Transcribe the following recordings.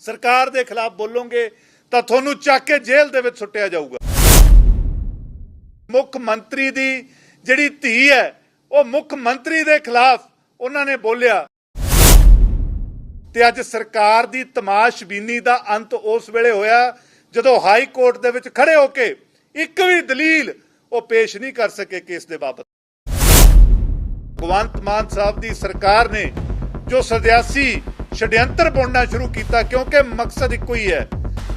ਸਰਕਾਰ ਦੇ ਖਿਲਾਫ ਬੋਲੋਗੇ ਤਾਂ ਤੁਹਾਨੂੰ ਚੱਕ ਕੇ ਜੇਲ੍ਹ ਦੇ ਵਿੱਚ ਸੁੱਟਿਆ ਜਾਊਗਾ। ਮੁੱਖ ਮੰਤਰੀ ਦੀ ਜਿਹੜੀ ਧੀ ਹੈ, ਉਹ ਮੁੱਖ ਮੰਤਰੀ ਦੇ ਖਿਲਾਫ ਉਹਨਾਂ ਨੇ ਬੋਲਿਆ। ਤੇ ਅੱਜ ਸਰਕਾਰ ਦੀ ਤਮਾਸ਼ਬੀਨੀ ਦਾ ਅੰਤ ਉਸ ਵੇਲੇ ਹੋਇਆ ਜਦੋਂ ਹਾਈ ਕੋਰਟ ਦੇ ਵਿੱਚ ਖੜੇ ਹੋ ਕੇ ਇੱਕ ਵੀ ਦਲੀਲ ਉਹ ਪੇਸ਼ ਨਹੀਂ ਕਰ ਸਕੇ ਕੇਸ ਦੇ ਬਾਬਤ। ਭਗਵੰਤ ਮਾਨ ਸਾਹਿਬ ਦੀ ਸਰਕਾਰ ਨੇ ਜੋ ਸਦਿਆਸੀ ਛਡਿਅੰਤਰ ਬੁਣਨਾ ਸ਼ੁਰੂ ਕੀਤਾ ਕਿਉਂਕਿ ਮਕਸਦ ਇੱਕੋ ਹੀ ਹੈ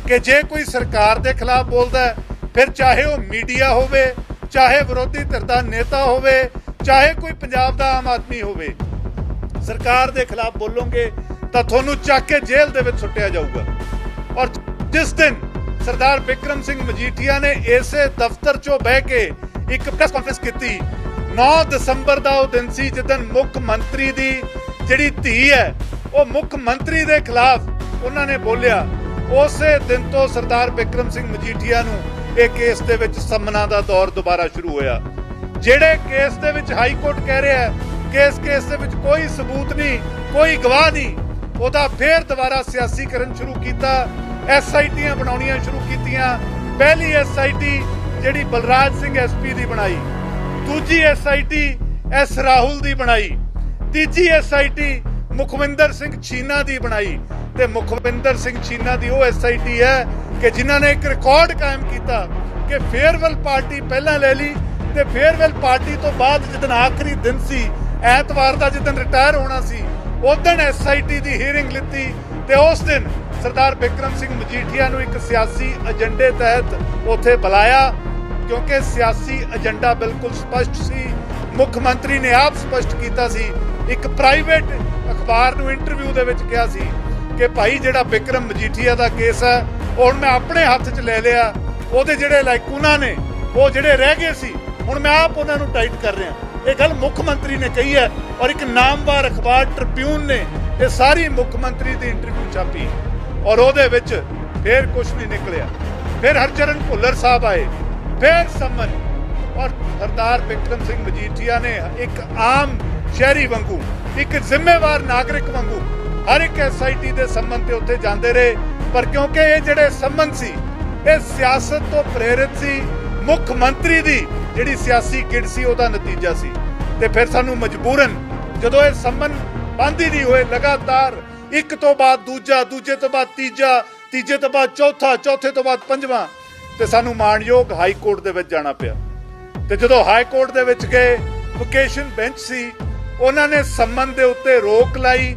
ਕਿ ਜੇ ਕੋਈ ਸਰਕਾਰ ਦੇ ਖਿਲਾਫ ਬੋਲਦਾ ਫਿਰ ਚਾਹੇ ਉਹ ਮੀਡੀਆ ਹੋਵੇ, ਚਾਹੇ ਵਿਰੋਧੀ ਧਿਰ ਦਾ ਨੇਤਾ ਹੋਵੇ, ਚਾਹੇ ਕੋਈ ਪੰਜਾਬ ਦਾ ਆਮ ਆਦਮੀ ਹੋਵੇ, ਸਰਕਾਰ ਦੇ ਖਿਲਾਫ ਬੋਲੋਗੇ ਤਾਂ ਤੁਹਾਨੂੰ ਚੱਕ ਕੇ ਜੇਲ੍ਹ ਦੇ ਵਿੱਚ ਸੁੱਟਿਆ ਜਾਊਗਾ। ਔਰ ਜਿਸ ਦਿਨ ਸਰਦਾਰ ਵਿਕਰਮ ਸਿੰਘ ਮਜੀਠੀਆ ਨੇ ਇਸੇ ਦਫ਼ਤਰ 'ਚੋਂ ਬਹਿ ਕੇ ਇੱਕ ਪ੍ਰੈਸ ਕਾਨਫਰੰਸ ਕੀਤੀ 9 ਦਸੰਬਰ ਦਾ ਉਹ ਦਿਨ ਸੀ ਜਦੋਂ ਮੁੱਖ ਮੰਤਰੀ ਦੀ ਜਿਹੜੀ ਧੀ ਹੈ ਉਹ ਮੁੱਖ ਮੰਤਰੀ ਦੇ ਖਿਲਾਫ ਉਹਨਾਂ ਨੇ ਬੋਲਿਆ। ਉਸੇ ਦਿਨ ਤੋਂ ਸਰਦਾਰ ਵਿਕਰਮ ਸਿੰਘ ਮਜੀਠੀਆ ਨੂੰ ਇਹ ਕੇਸ ਦੇ ਵਿੱਚ ਸੰਮਨਾ ਦਾ ਦੌਰ ਦੁਬਾਰਾ ਸ਼ੁਰੂ ਹੋਇਆ। ਜਿਹੜੇ ਕੇਸ ਦੇ ਵਿੱਚ ਹਾਈ ਕੋਰਟ ਕਹਿ ਰਿਹਾ ਹੈ ਕਿ ਇਸ ਕੇਸ ਦੇ ਵਿੱਚ ਕੋਈ ਸਬੂਤ ਨਹੀਂ, ਕੋਈ ਗਵਾਹ ਨਹੀਂ, ਉਹਦਾ ਫੇਰ ਦੁਬਾਰਾ ਸਿਆਸੀਕਰਨ ਸ਼ੁਰੂ ਕੀਤਾ ਐਸਆਈਟੀਆਂ ਬਣਾਉਣੀਆਂ ਸ਼ੁਰੂ ਕੀਤੀਆਂ। ਪਹਿਲੀ ਐਸਆਈਟੀ ਜਿਹੜੀ ਬਲਰਾਜ ਸਿੰਘ ਐਸਪੀ ਦੀ ਬਣਾਈ, ਦੂਜੀ ਐਸਆਈਟੀ ਐਸ ਰਾਹੁਲ ਦੀ ਬਣਾਈ, ਤੀਜੀ ਐਸਆਈਟੀ ਮੁਖਵਿੰਦਰ ਸਿੰਘ ਛੀਨਾ ਦੀ ਬਣਾਈ ਤੇ ਮੁਖਵਿੰਦਰ ਸਿੰਘ ਛੀਨਾ ਦੀ ਉਹ ਐਸਆਈਟੀ ਹੈ ਕਿ ਜਿਨ੍ਹਾਂ ਨੇ ਇੱਕ ਰਿਕਾਰਡ ਕਾਇਮ ਕੀਤਾ ਕਿ ਫੇਅਰਵੈਲ ਪਾਰਟੀ ਪਹਿਲਾਂ ਲੈ ਲਈ ਤੇ ਫੇਅਰਵੈਲ ਪਾਰਟੀ ਤੋਂ ਬਾਅਦ ਜਦੋਂ ਆਖਰੀ ਦਿਨ ਸੀ, ਐਤਵਾਰ ਦਾ ਜਦੋਂ ਰਿਟਾਇਰ ਹੋਣਾ ਸੀ ਉਸ ਉਦੋਂ ਐਸਆਈਟੀ ਦੀ ਹੀਅਰਿੰਗ ਲਿੱਤੀ ਤੇ ਉਸ ਦਿਨ ਸਰਦਾਰ ਬਿਕਰਮ ਸਿੰਘ ਮਜੀਠੀਆ ਨੂੰ ਇੱਕ ਸਿਆਸੀ ਏਜੰਡੇ ਤਹਿਤ ਉੱਥੇ ਬੁਲਾਇਆ ਕਿਉਂਕਿ ਸਿਆਸੀ ਏਜੰਡਾ ਬਿਲਕੁਲ ਸਪਸ਼ਟ ਸੀ, ਮੁੱਖ ਮੰਤਰੀ ਨੇ ਆਪ ਸਪਸ਼ਟ ਕੀਤਾ ਸੀ ਇੱਕ ਪ੍ਰਾਈਵੇਟ ਅਖਬਾਰ ਨੂੰ ਇੰਟਰਵਿਊ ਦੇ ਵਿੱਚ ਕਿਹਾ ਸੀ ਕਿ ਭਾਈ ਜਿਹੜਾ ਬਿਕਰਮ ਮਜੀਠੀਆ ਦਾ ਕੇਸ ਹੈ, ਉਹ ਹੁਣ ਮੈਂ ਆਪਣੇ ਹੱਥ 'ਚ ਲੈ ਲਿਆ। ਉਹਦੇ ਜਿਹੜੇ ਲਾਇਕੂਨਾ ਨੇ, ਉਹ ਜਿਹੜੇ ਰਹਿ ਗਏ ਸੀ, ਹੁਣ ਮੈਂ ਆਪ ਉਹਨਾਂ ਨੂੰ ਟਾਈਟ ਕਰ ਰਿਹਾ। ਇਹ ਗੱਲ ਮੁੱਖ ਮੰਤਰੀ ਨੇ ਕਹੀ ਹੈ ਔਰ ਇੱਕ ਨਾਮਵਾਰ ਅਖਬਾਰ ਟ੍ਰਿਬਿਊਨ ਨੇ ਇਹ ਸਾਰੀ ਮੁੱਖ ਮੰਤਰੀ ਦੀ ਇੰਟਰਵਿਊ ਛਾਪੀ। ਔਰ ਉਹਦੇ ਵਿੱਚ ਫੇਰ ਕੁਝ ਨਹੀਂ ਨਿਕਲਿਆ। ਫਿਰ ਹਰਚਰਨ ਭੁੱਲਰ ਸਾਹਿਬ ਆਏ। ਫਿਰ ਸੰਮਨ ਔਰ ਸਰਦਾਰ ਬਿਕਰਮ ਸਿੰਘ ਮਜੀਠੀਆ ਨੇ ਇੱਕ ਆਮ ਸ਼ਹਿਰੀ ਵਾਂਗੂ, ਇੱਕ ਜ਼ਿੰਮੇਵਾਰ ਨਾਗਰਿਕ ਵਾਂਗੂ, ਹਰ ਇੱਕ ਐਸਆਈਟੀ ਦੇ ਸੰਬੰਧ ਤੇ ਉੱਥੇ ਜਾਂਦੇ ਰਹੇ। ਪਰ ਕਿਉਂਕਿ ਇਹ ਜਿਹੜੇ ਸੰਬੰਧ ਸੀ, ਇਹ ਸਿਆਸਤ ਤੋਂ ਪ੍ਰੇਰਿਤ ਸੀ, ਮੁੱਖ ਮੰਤਰੀ ਦੀ ਜਿਹੜੀ ਸਿਆਸੀ ਕਿੜ ਸੀ, ਉਹਦਾ ਨਤੀਜਾ ਸੀ। ਤੇ ਫਿਰ ਸਾਨੂੰ ਮਜਬੂਰਨ ਜਦੋਂ ਇਹ ਸੰਬੰਧ ਬੰਦ ਹੀ ਨਹੀਂ ਹੋਏ, ਲਗਾਤਾਰ ਇੱਕ ਤੋਂ ਬਾਅਦ ਦੂਜਾ, ਦੂਜੇ ਤੋਂ ਬਾਅਦ ਤੀਜਾ, ਤੀਜੇ ਤੋਂ ਬਾਅਦ ਚੌਥਾ, ਚੌਥੇ ਤੋਂ ਬਾਅਦ ਪੰਜਵਾਂ, ਤੇ ਸਾਨੂੰ ਮਾਣਯੋਗ ਹਾਈ ਕੋਰਟ ਦੇ ਵਿੱਚ ਜਾਣਾ ਪਿਆ। ਤੇ ਜਦੋਂ ਹਾਈ ਕੋਰਟ ਦੇ ਵਿੱਚ ਗਏ, ਵੋਕੇਸ਼ਨ ਬੈਂਚ ਸੀ ਉਹਨਾਂ ਨੇ ਸੰਮਨ ਦੇ ਉੱਤੇ ਰੋਕ ਲਾਈ।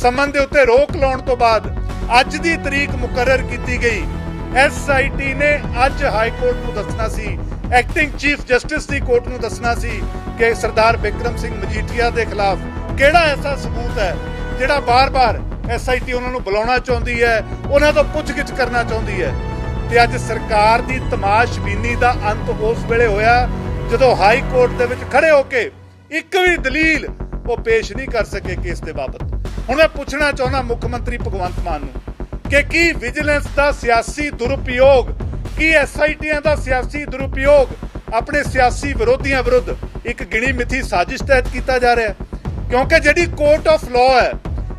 ਸੰਮਨ ਦੇ ਉੱਤੇ ਰੋਕ ਲਾਉਣ ਤੋਂ ਬਾਅਦ ਅੱਜ ਦੀ ਤਰੀਕ ਮੁਕਰਰ ਕੀਤੀ ਗਈ। ਐਸਆਈਟੀ ਨੇ ਅੱਜ ਹਾਈ ਕੋਰਟ ਨੂੰ ਦੱਸਣਾ ਸੀ ਐਕਟਿੰਗ ਚੀਫ ਜਸਟਿਸ ਦੀ ਕੋਰਟ ਨੂੰ ਦੱਸਣਾ ਸੀ ਕਿ ਸਰਦਾਰ ਬਿਕਰਮ ਸਿੰਘ ਮਜੀਠੀਆ ਦੇ ਖਿਲਾਫ ਕਿਹੜਾ ਐਸਾ ਸਬੂਤ ਹੈ, ਜਿਹੜਾ ਬਾਰ-ਬਾਰ ਐਸਆਈਟੀ ਉਹਨਾਂ ਨੂੰ ਬੁਲਾਉਣਾ ਚਾਹੁੰਦੀ ਹੈ, ਉਹਨਾਂ ਤੋਂ ਪੁੱਛਗਿੱਛ ਕਰਨਾ ਚਾਹੁੰਦੀ ਹੈ। ਤੇ ਅੱਜ ਸਰਕਾਰ ਦੀ ਤਮਾਸ਼ਬੀਨੀ ਦਾ ਅੰਤ ਉਸ ਵੇਲੇ ਹੋਇਆ, ਜਦੋਂ ਹਾਈ ਕੋਰਟ ਦੇ ਵਿੱਚ ਖੜੇ ਹੋ ਕੇ ਇੱਕ ਵੀ ਦਲੀਲ ਉਹ ਪੇਸ਼ ਨਹੀਂ ਕਰ ਸਕੇ ਕੇਸ ਦੇ ਬਾਬਤ। ਹੁਣ ਮੈਂ ਪੁੱਛਣਾ ਚਾਹੁੰਦਾ ਮੁੱਖ ਮੰਤਰੀ ਭਗਵੰਤ ਮਾਨ ਨੂੰ ਕਿ ਕੀ ਵਿਜੀਲੈਂਸ ਦਾ ਸਿਆਸੀ ਦੁਰਉਪਯੋਗ, ਕੀ ਐਸਆਈਟੀਆਂ ਦਾ ਸਿਆਸੀ ਦੁਰਉਪਯੋਗ ਆਪਣੇ ਸਿਆਸੀ ਵਿਰੋਧੀਆਂ ਵਿਰੁੱਧ ਇੱਕ ਗਿਣੀ ਮਿਥੀ ਸਾਜ਼ਿਸ਼ ਤਹਿਤ ਕੀਤਾ ਜਾ ਰਿਹਾ ਹੈ? ਕਿਉਂਕਿ ਜਿਹੜੀ ਕੋਰਟ ਆਫ ਲਾਅ ਹੈ,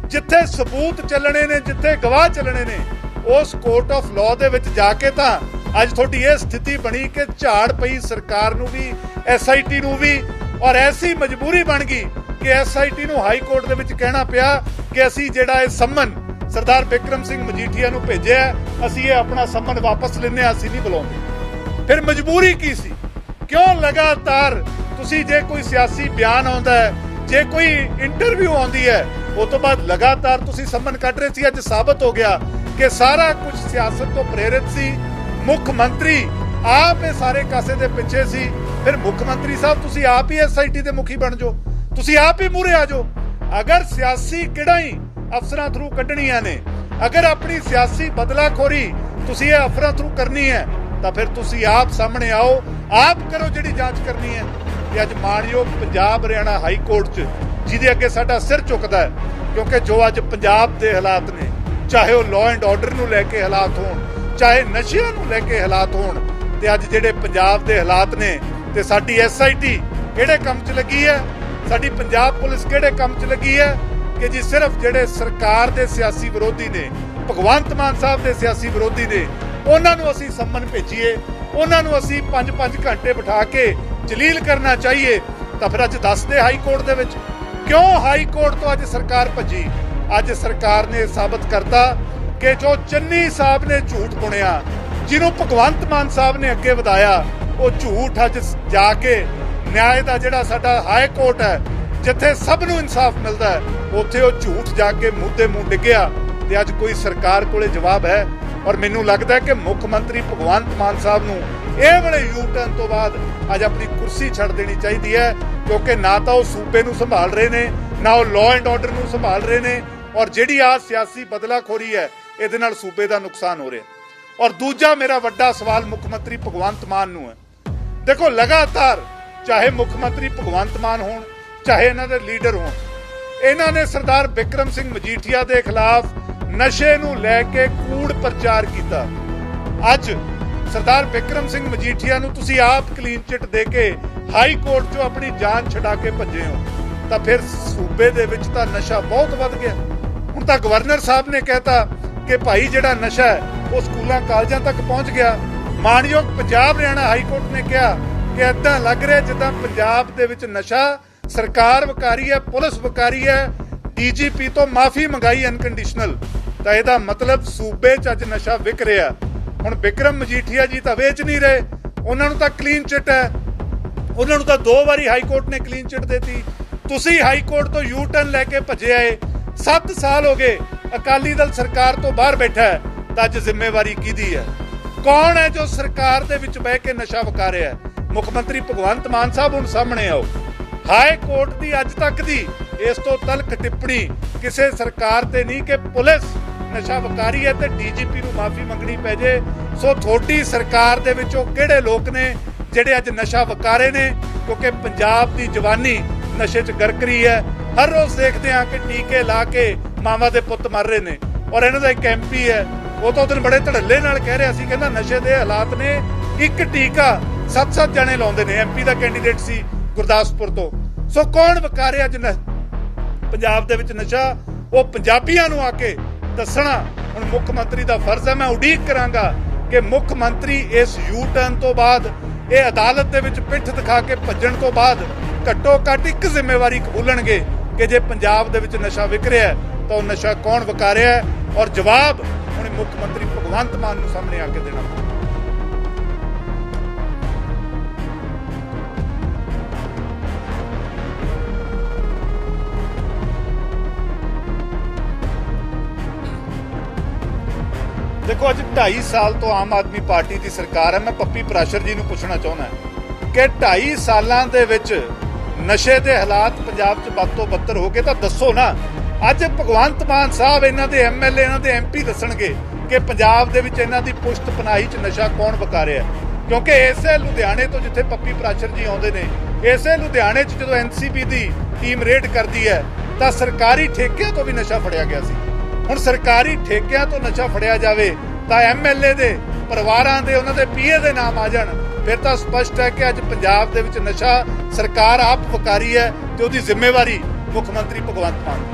ਜਿੱਥੇ ਸਬੂਤ ਚੱਲਣੇ ਨੇ, ਜਿੱਥੇ ਗਵਾਹ ਚੱਲਣੇ ਨੇ, ਉਸ ਕੋਰਟ ਆਫ ਲਾਅ ਦੇ ਵਿੱਚ ਜਾ ਕੇ ਤਾਂ ਅੱਜ ਤੁਹਾਡੀ ਇਹ ਸਥਿਤੀ ਬਣੀ ਕਿ ਝਾੜ ਪਈ ਸਰਕਾਰ ਨੂੰ ਵੀ, ਐਸਆਈਟੀ ਨੂੰ ਵੀ ਔਰ ਐਸੀ ਮਜਬੂਰੀ ਬਣ ਗਈ ਕਿ ਐਸਆਈਟੀ ਨੂੰ ਹਾਈ ਕੋਰਟ ਦੇ ਵਿੱਚ ਕਹਿਣਾ ਪਿਆ ਕਿ ਅਸੀਂ ਜਿਹੜਾ ਇਹ ਸੰਮਨ ਸਰਦਾਰ ਬਿਕਰਮ ਸਿੰਘ ਮਜੀਠੀਆ ਨੂੰ ਭੇਜਿਆ ਅਸੀਂ ਇਹ ਆਪਣਾ ਸੰਮਨ ਵਾਪਸ ਲੈਨੇ ਹਾਂ, ਅਸੀਂ ਨਹੀਂ ਬੁਲਾਉਂਦੇ। ਫਿਰ ਮਜਬੂਰੀ ਕੀ ਸੀ? ਕਿਉਂ ਲਗਾਤਾਰ ਤੁਸੀਂ ਜੇ ਕੋਈ ਸਿਆਸੀ ਬਿਆਨ ਆਉਂਦਾ ਹੈ ਜੇ ਕੋਈ ਇੰਟਰਵਿਊ ਆਉਂਦੀ ਹੈ ਉਸ ਤੋਂ ਬਾਅਦ ਲਗਾਤਾਰ ਤੁਸੀਂ ਸੰਮਨ ਕੱਢ ਰਹੇ ਸੀ ਅੱਜ ਸਾਬਤ ਹੋ ਗਿਆ ਕਿ ਸਾਰਾ ਕੁਝ ਸਿਆਸਤ ਤੋਂ ਪ੍ਰੇਰਿਤ ਸੀ। ਮੁੱਖ ਮੰਤਰੀ ਆਪ ਇਹ ਸਾਰੇ ਕਾਸੇ ਦੇ ਪਿੱਛੇ ਸੀ। ਫਿਰ ਮੁੱਖ ਮੰਤਰੀ ਸਾਹਿਬ, ਤੁਸੀਂ ਆਪ ਹੀ ਐਸਆਈਟੀ ਦੇ ਮੁਖੀ ਬਣ ਜਾਓ। ਤੁਸੀਂ ਆਪ ਹੀ ਮੂਰੇ ਆ ਜਾਓ। ਅਗਰ ਸਿਆਸੀ ਕਿਹੜਾ ਹੀ ਅਫਸਰਾਂ ਥਰੂ ਕੱਢਣੀਆਂ ਨੇ, ਅਗਰ ਆਪਣੀ ਸਿਆਸੀ ਬਦਲਾਖੋਰੀ ਤੁਸੀਂ ਇਹ ਅਫਸਰਾਂ ਥਰੂ ਕਰਨੀ ਹੈ, ਤਾਂ ਫਿਰ ਤੁਸੀਂ ਆਪ ਸਾਹਮਣੇ ਆਓ। ਆਪ ਕਰੋ ਜਿਹੜੀ ਜਾਂਚ ਕਰਨੀ ਹੈ। ਤੇ ਅੱਜ ਮਾਣਯੋਗ ਪੰਜਾਬ ਹਰਿਆਣਾ ਹਾਈ ਕੋਰਟ 'ਚ, ਜਿਹਦੇ ਅੱਗੇ ਸਾਡਾ ਸਿਰ ਝੁਕਦਾ ਹੈ, ਕਿਉਂਕਿ ਜੋ ਅੱਜ ਪੰਜਾਬ ਦੇ ਹਾਲਾਤ ਨੇ, ਚਾਹੇ ਉਹ ਲਾਅ ਐਂਡ ਆਰਡਰ ਨੂੰ ਲੈ ਕੇ ਹਾਲਾਤ ਹੋਣ, ਚਾਹੇ ਨਸ਼ਿਆਂ ਨੂੰ ਲੈ ਕੇ ਹਾਲਾਤ ਹੋਣ ਤੇ ਅੱਜ ਜਿਹੜੇ ਪੰਜਾਬ ਦੇ ਹਾਲਾਤ ਨੇ ਤੇ ਸਾਡੀ ਐਸਆਈਟੀ ਕਿਹੜੇ ਕੰਮ 'ਚ ਲੱਗੀ ਹੈ? ਸਾਡੀ ਪੰਜਾਬ ਪੁਲਿਸ ਕਿਹੜੇ ਕੰਮ 'ਚ ਲੱਗੀ ਹੈ? ਕਿ ਜੀ ਸਿਰਫ ਜਿਹੜੇ ਸਰਕਾਰ ਦੇ ਸਿਆਸੀ ਵਿਰੋਧੀ ਨੇ, ਭਗਵੰਤ ਮਾਨ ਸਾਹਿਬ ਦੇ ਸਿਆਸੀ ਵਿਰੋਧੀ ਨੇ, ਉਹਨਾਂ ਨੂੰ ਅਸੀਂ ਸੰਮਨ ਭੇਜੀਏ, ਉਹਨਾਂ ਨੂੰ ਅਸੀਂ 5-5 ਘੰਟੇ ਬਿਠਾ ਕੇ ਜਲੀਲ ਕਰਨਾ ਚਾਹੀਏ, ਤਾਂ ਫਿਰ ਅੱਜ ਦੱਸਦੇ ਹਾਈ ਕੋਰਟ ਦੇ ਵਿੱਚ। ਕਿਉਂ ਹਾਈ ਕੋਰਟ ਤੋਂ ਅੱਜ ਸਰਕਾਰ ਭੱਜੀ? ਅੱਜ ਸਰਕਾਰ ਨੇ ਸਾਬਤ ਕਰਤਾ ਕਿ ਜੋ ਚੰਨੀ ਸਾਹਿਬ ਨੇ ਝੂਠ ਬੁਣਿਆ ਜਿਹਨੂੰ ਭਗਵੰਤ ਮਾਨ ਸਾਹਿਬ ਨੇ ਅੱਗੇ ਵਧਾਇਆ, ਉਹ ਝੂਠ ਅੱਜ ਜਾ ਕੇ ਨਿਆਂ ਦਾ ਜਿਹੜਾ ਸਾਡਾ ਹਾਈ ਕੋਰਟ ਹੈ, ਜਿੱਥੇ ਸਭ ਨੂੰ ਇਨਸਾਫ ਮਿਲਦਾ ਹੈ, ਉੱਥੇ ਉਹ ਝੂਠ ਜਾ ਕੇ ਮੁੱਦੇ ਮੂੰਹ ਡਿੱਗਿਆ ਤੇ ਅੱਜ ਕੋਈ ਸਰਕਾਰ ਕੋਲੇ ਜਵਾਬ ਹੈ। ਔਰ ਮੈਨੂੰ ਲੱਗਦਾ ਹੈ ਕਿ ਮੁੱਖ ਮੰਤਰੀ ਭਗਵੰਤ ਮਾਨ ਸਾਹਿਬ ਨੂੰ ਇਹ ਵਾਲੇ ਯੂ ਟਰਨ ਤੋਂ ਬਾਅਦ ਅੱਜ ਆਪਣੀ ਕੁਰਸੀ ਛੱਡ ਦੇਣੀ ਚਾਹੀਦੀ ਹੈ, ਕਿਉਂਕਿ ਨਾ ਤਾਂ ਉਹ ਸੂਬੇ ਨੂੰ ਸੰਭਾਲ ਰਹੇ ਨੇ, ਨਾ ਉਹ ਲਾਅ ਐਂਡ ਆਰਡਰ ਨੂੰ ਸੰਭਾਲ ਰਹੇ ਨੇ, ਔਰ ਜਿਹੜੀ ਆ ਸਿਆਸੀ ਬਦਲਾਖੋਰੀ ਹੈ, ਇਹਦੇ ਨਾਲ ਸੂਬੇ ਦਾ ਨੁਕਸਾਨ ਹੋ ਰਿਹਾ। ਔਰ ਦੂਜਾ ਮੇਰਾ ਵੱਡਾ ਸਵਾਲ ਮੁੱਖ ਮੰਤਰੀ ਭਗਵੰਤ ਮਾਨ ਨੂੰ ਹੈ। ਦੇਖੋ, ਲਗਾਤਾਰ ਚਾਹੇ ਮੁੱਖ ਮੰਤਰੀ ਭਗਵੰਤ ਮਾਨ ਹੋਣ, ਚਾਹੇ ਇਹਨਾਂ ਦੇ ਲੀਡਰ ਹੋਣ, ਇਹਨਾਂ ਨੇ ਸਰਦਾਰ ਬਿਕਰਮ ਸਿੰਘ ਮਜੀਠੀਆ ਦੇ ਖਿਲਾਫ ਨਸ਼ੇ ਨੂੰ ਲੈ ਕੇ ਕੂੜ ਪ੍ਰਚਾਰ ਕੀਤਾ। ਅੱਜ ਸਰਦਾਰ ਬਿਕਰਮ ਸਿੰਘ ਮਜੀਠੀਆ ਨੂੰ ਤੁਸੀਂ ਆਪ ਕਲੀਨ ਚਿੱਟ ਦੇ ਕੇ ਹਾਈ ਕੋਰਟ 'ਚੋਂ ਆਪਣੀ ਜਾਨ ਛਡਾ ਕੇ ਭੱਜੇ ਹੋ, ਤਾਂ ਫਿਰ ਸੂਬੇ ਦੇ ਵਿੱਚ ਤਾਂ ਨਸ਼ਾ ਬਹੁਤ ਵੱਧ ਗਿਆ। ਹੁਣ ਤਾਂ ਗਵਰਨਰ ਸਾਹਿਬ ਨੇ ਕਹਿਤਾ ਕਿ ਭਾਈ ਜਿਹੜਾ ਨਸ਼ਾ ਹੈ, ਉਹ ਸਕੂਲਾਂ, ਕਾਲਜਾਂ ਤੱਕ ਪਹੁੰਚ ਗਿਆ। ਮਾਨਯੋਗ ਪੰਜਾਬ ਹਰਿਆਣਾ ਹਾਈ ਕੋਰਟ ਨੇ ਕਿਹਾ ਕਿ ਇਦਾਂ ਲੱਗ ਰਿਹਾ ਜਿੱਦਾਂ ਪੰਜਾਬ ਦੇ ਵਿੱਚ ਨਸ਼ਾ ਸਰਕਾਰ ਵਕਾਰੀ ਹੈ, ਪੁਲਿਸ ਵਕਾਰੀ ਹੈ, ਡੀਜੀਪੀ ਤੋਂ ਮਾਫੀ ਮੰਗਾਈ ਅਨਕੰਡੀਸ਼ਨਲ। ਤਾਂ ਇਹਦਾ ਮਤਲਬ ਸੂਬੇ 'ਚ ਅੱਜ ਨਸ਼ਾ ਵਿਕ ਰਿਹਾ ਹੁਣ ਵਿਕਰਮ ਮਜੀਠੀਆ ਜੀ ਤਾਂ ਵੇਚ ਨਹੀਂ ਰਹੇ, ਉਹਨਾਂ ਨੂੰ ਤਾਂ ਕਲੀਨ ਚਿੱਟ ਹੈ। ਉਹਨਾਂ ਨੂੰ ਤਾਂ ਦੋ ਵਾਰੀ ਹਾਈ ਕੋਰਟ ਨੇ ਕਲੀਨ ਚਿੱਟ ਦਿੱਤੀ। ਤੁਸੀਂ ਹਾਈ ਕੋਰਟ ਤੋਂ ਯੂ ਟਰਨ ਲੈ ਕੇ ਭੱਜੇ ਆਏ। 7 ਸਾਲ ਹੋ ਗਏ ਅਕਾਲੀ ਦਲ ਸਰਕਾਰ ਤੋਂ ਬਾਹਰ ਬੈਠਾ ਹੈ, ਤਾਂ ਅੱਜ ਜ਼ਿੰਮੇਵਾਰੀ ਕਿਹਦੀ ਹੈ? ਕੌਣ ਹੈ ਜੋ ਸਰਕਾਰ ਦੇ ਵਿੱਚ ਬਹਿ ਕੇ ਨਸ਼ਾ ਵਕਾ ਰਿਹਾ ਹੈ? ਮੁੱਖ ਮੰਤਰੀ ਭਗਵੰਤ ਮਾਨ ਸਾਹਿਬ ਹੁਣ ਸਾਹਮਣੇ ਆਓ। ਹਾਈ ਕੋਰਟ ਦੀ ਅੱਜ ਤੱਕ ਦੀ ਇਸ ਤੋਂ ਤਲਕ ਟਿੱਪਣੀ ਕਿਸੇ ਸਰਕਾਰ ਤੇ ਨਹੀਂ ਕਿ ਪੁਲਿਸ ਨਸ਼ਾ ਵਕਾਰੀ ਹੈ ਤੇ ਡੀਜੀਪੀ ਨੂੰ ਮਾਫੀ ਮੰਗਣੀ ਪੈ ਜੇ। ਸੋ ਤੁਹਾਡੀ ਸਰਕਾਰ ਦੇ ਵਿੱਚੋਂ ਕਿਹੜੇ ਲੋਕ ਨੇ ਜਿਹੜੇ ਅੱਜ ਨਸ਼ਾ ਵਕਾਰੇ ਨੇ? ਕਿਉਂਕਿ ਪੰਜਾਬ ਦੀ ਜਵਾਨੀ ਨਸ਼ੇ 'ਚ ਗਰਕ ਰਹੀ ਹੈ ਹਰ ਰੋਜ਼ ਦੇਖਦੇ ਹਾਂ ਕਿ ਟੀਕੇ ਲਾ ਕੇ ਮਾਵਾਂ ਦੇ ਪੁੱਤ ਮਰ ਰਹੇ ਨੇ। ਔਰ ਇਹਨਾਂ ਦਾ ਇੱਕ ਐਮਪੀ ਹੈ। ਉਹ ਤਾਂ ਉਹਦਿਨ ਬੜੇ ਧੜੱਲੇ ਨਾਲ ਕਹਿ ਰਿਹਾ ਸੀ, ਕਹਿੰਦਾ ਨਸ਼ੇ ਦੇ ਹਾਲਾਤ ਨੇ। ਇੱਕ ਟੀਕਾ ਸੱਤ ਸੱਤ ਜਣੇ ਲਾਉਂਦੇ ਨੇ। ਐਮਪੀ ਦਾ ਕੈਂਡੀਡੇਟ ਸੀ ਗੁਰਦਾਸਪੁਰ ਤੋਂ। ਸੋ ਕੌਣ ਵਕਾਰੇ ਅੱਜ ਪੰਜਾਬ ਦੇ ਵਿੱਚ ਨਸ਼ਾ, ਉਹ ਪੰਜਾਬੀਆਂ ਨੂੰ ਆ ਕੇ ਦੱਸਣਾ। ਹੁਣ ਮੁੱਖ ਮੰਤਰੀ ਦਾ ਫਰਜ਼ ਹੈ। ਮੈਂ ਉਡੀਕ ਕਰਾਂਗਾ ਕਿ ਮੁੱਖ ਮੰਤਰੀ ਇਸ ਯੂ ਟਰਨ ਤੋਂ ਬਾਅਦ, ਇਹ ਅਦਾਲਤ ਦੇ ਵਿੱਚ ਪਿੱਠ ਦਿਖਾ ਕੇ ਭੱਜਣ ਤੋਂ ਬਾਅਦ ਘੱਟੋ ਘੱਟ ਇੱਕ ਜ਼ਿੰਮੇਵਾਰੀ ਕਬੂਲਣਗੇ। ਕਿ ਜੇ ਪੰਜਾਬ ਦੇ ਵਿੱਚ ਨਸ਼ਾ ਵਿਕ ਰਿਹਾ ਹੈ, ਤਾਂ ਉਹ ਨਸ਼ਾ ਕੌਣ ਵਿਕਾ ਰਿਹਾ ਹੈ? ਔਰ ਜਵਾਬ ਹੁਣ ਮੁੱਖ ਮੰਤਰੀ ਭਗਵੰਤ ਮਾਨ ਨੂੰ ਸਾਹਮਣੇ ਆ ਕੇ ਦੇਣਾ ਪਊਗਾ ਦੇਖੋ, ਅੱਜ 2.5 ਸਾਲ ਤੋਂ ਆਮ ਆਦਮੀ ਪਾਰਟੀ ਦੀ ਸਰਕਾਰ ਹੈ। ਮੈਂ ਪੱਪੀ ਪ੍ਰਾਸ਼ਰ ਜੀ ਨੂੰ ਪੁੱਛਣਾ ਚਾਹੁੰਦਾ ਕਿ 2.5 ਸਾਲਾਂ ਦੇ ਵਿੱਚ ਨਸ਼ੇ ਦੇ ਹਾਲਾਤ ਪੰਜਾਬ 'ਚ ਵੱਧ ਤੋਂ ਬੱਤਰ ਹੋ ਗਏ ਤਾਂ ਦੱਸੋ ਨਾ, ਅੱਜ ਭਗਵੰਤ ਮਾਨ ਸਾਹਿਬ ਇਹਨਾਂ ਦੇ ਐਮਐਲਏ ਇਹਨਾਂ ਦੇ ਐਮਪੀ ਦੱਸਣਗੇ ਕਿ ਪੰਜਾਬ ਦੇ ਵਿੱਚ ਇਹਨਾਂ ਦੀ ਪੁਸ਼ਤ ਪਨਾਹੀ 'ਚ ਨਸ਼ਾ ਕੌਣ ਵਕਾ ਰਿਹਾ ਕਿਉਂਕਿ ਇਸੇ ਲੁਧਿਆਣੇ ਤੋਂ ਜਿੱਥੇ ਪੱਪੀ ਪ੍ਰਾਸ਼ਰ ਜੀ ਆਉਂਦੇ ਨੇ, ਇਸੇ ਲੁਧਿਆਣੇ 'ਚ ਜਦੋਂ ਐਨਸੀਬੀ ਦੀ ਟੀਮ ਰੇਡ ਕਰਦੀ ਹੈ, ਤਾਂ ਸਰਕਾਰੀ ਠੇਕਿਆਂ ਤੋਂ ਵੀ ਨਸ਼ਾ ਫੜਿਆ ਗਿਆ ਸੀ। ਹੁਣ ਸਰਕਾਰੀ ਠੇਕਿਆਂ ਤੋਂ ਨਸ਼ਾ ਫੜਿਆ ਜਾਵੇ, ਤਾਂ ਐਮਐਲਏ ਦੇ ਪਰਿਵਾਰਾਂ ਦੇ, ਉਹਨਾਂ ਦੇ ਪੀਏ ਦੇ ਨਾਮ ਆ ਜਾਣ ਫਿਰ ਤਾਂ ਸਪਸ਼ਟ ਹੈ ਕਿ ਅੱਜ ਪੰਜਾਬ ਦੇ ਵਿੱਚ ਨਸ਼ਾ ਸਰਕਾਰ ਆਪ ਵਕਾਰੀ ਹੈ ਤੇ ਉਹਦੀ ਜ਼ਿੰਮੇਵਾਰੀ ਮੁੱਖ ਮੰਤਰੀ ਭਗਵੰਤ ਮਾਨ